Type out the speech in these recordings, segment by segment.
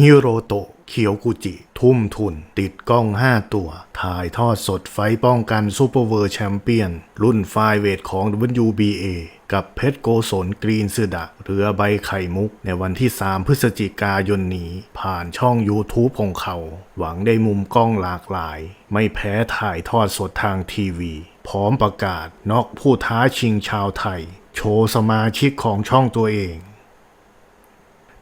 ฮิโรโตะเคียวกุจิ ทุ่มทุน ติดกล้อง 5 ตัว ถ่ายทอดสดไฟป้องกันซูเปอร์เวิร์แชมเปี้ยน รุ่นไฟเวทของ WBA กับเพชรโกศลกรีนซืดะเรือใบไข่มุก ในวันที่ 3 พฤศจิกายนนี้ ผ่านช่อง YouTube ของเขา หวังได้มุมกล้องหลากหลาย ไม่แพ้ถ่ายทอดสดทางทีวี พร้อมประกาศนอกผู้ท้าชิงชาวไทย โชว์สมาชิกของช่องตัวเอง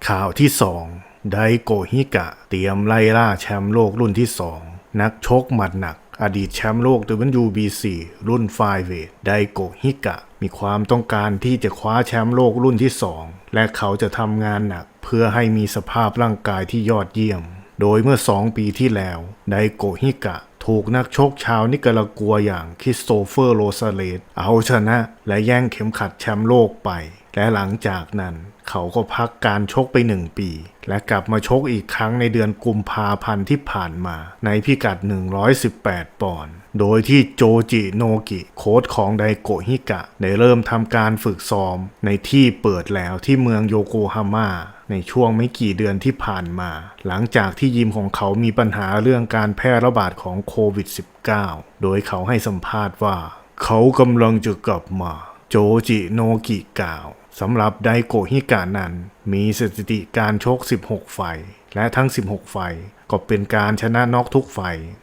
ข่าวที่ 2 ไดโกฮิกะ เตรียมไล่ล่าแชมป์โลกรุ่นที่ 2 นักชกหมัดหนัก อดีตแชมป์โลก WBC รุ่นไฟเวทไดโกฮิกะ มีความต้องการที่จะคว้าแชมป์โลกรุ่นที่ 2 และเขาจะทำงานหนัก เพื่อให้มีสภาพร่างกายที่ยอดเยี่ยม โดยเมื่อ 2 ปีที่แล้วไดโกฮิกะถูกนักชกชาวนิการากัวอย่างคริสโตเฟอร์โรซาเลสเอาชนะ และแย่งเข็มขัดแชมป์โลกไป และหลังจากนั้นเขาก็พักการชกไปหนึ่งปี และกลับมาชกอีกครั้งในเดือนกุมภาพันธ์ที่ผ่านมา ในพิกัด 118 ปอนด์ โดยที่โจจิโนกิโค้ชของไดโกฮิกะ ได้เริ่มทำการฝึกซ้อม ในที่เปิดแล้วที่เมืองโยโกฮาม่าในช่วงไม่กี่เดือนที่ผ่านมา หลังจากที่ยิมของเขามีปัญหาเรื่องการแพร่ระบาดของโควิด -19 โดยเขาให้สัมภาษณ์ว่า เขากำลังจะกลับมา โจจิโนกิกล่าวสำหรับไดโกฮิกะนั้น มีสถิติการชก 16 ไฟ และทั้ง 16 ไฟ ก็เป็นการชนะน็อกทุกไฟ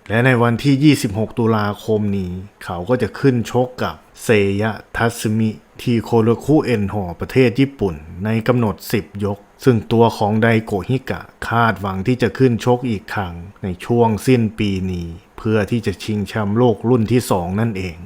และในวันที่ 26 ตุลาคมนี้ เขาก็จะขึ้นชกกับเซยะทัสมิที่โคโรคุเอ็นหอประเทศญี่ปุ่น ในกำหนด 10 ยก ซึ่งตัวของไดโกฮิกะคาดหวังที่จะขึ้นชกอีกครั้ง ในช่วงสิ้นปีนี้ เพื่อที่จะชิงแชมป์โลกรุ่นที่ 2 นั่นเอง